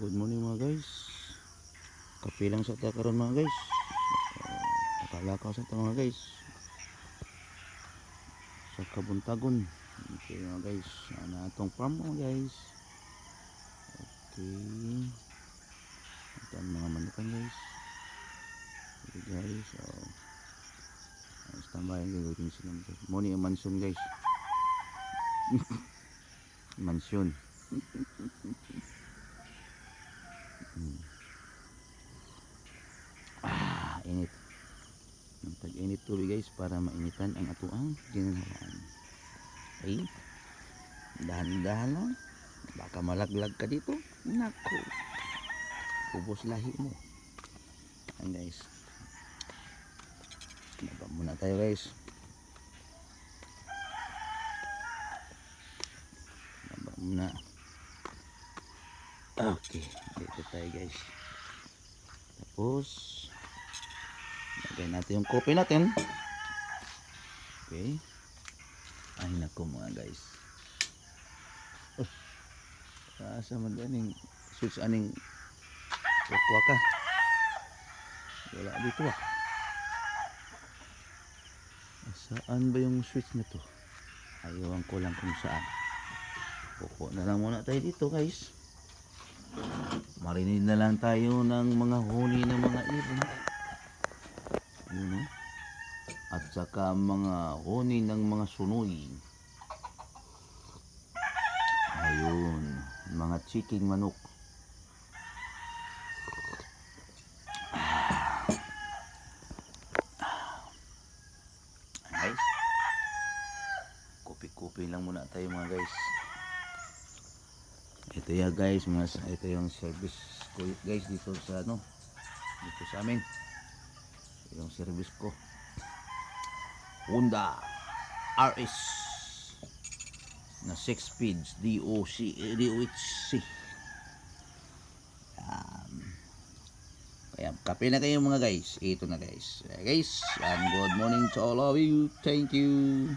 good morning mga guys. Kape lang sa ta karon mga guys. Nakalakaw sa ta mga guys. Sa kabuntagon. Okay mga guys. Ana atong farm mga guys. Okay. Ito ang mga manukan guys. Okay guys. So, uh, standby ang gagawin sila. Morning mansion guys. mansion. Ah, init. Tag-init tubig guys para mainitan ang atuang ginhawan. Ay, dahan-dahan lang. Baka malaglag ka dito. Nako. Ubos lahi mo. Ayan guys. Baba muna tayo guys. Baba muna. Okay. Dito tayo guys. Tapos, lagay natin yung kopi natin. Okay. Ay nako mga guys. Oh. Asa man ganing switch aning wakwa ka. Wala dito ah. Saan ba yung switch na to? Ayawan ko lang kung saan. Pupo na lang muna tayo dito guys. Marinig na lang tayo ng mga huni ng mga ibon. Saka mga huni ng mga sunoy. Ayun. Mga chiking manok. Guys. Kopi-kopi lang muna tayo mga guys. Ito ya guys, mga ito yung service ko guys dito sa ano dito sa amin. Yung service ko. Honda RS na 6 speeds DOC DOHC. Um, kaya kape na kayo mga guys. Ito na guys. Kaya guys, and good morning to all of you. Thank you.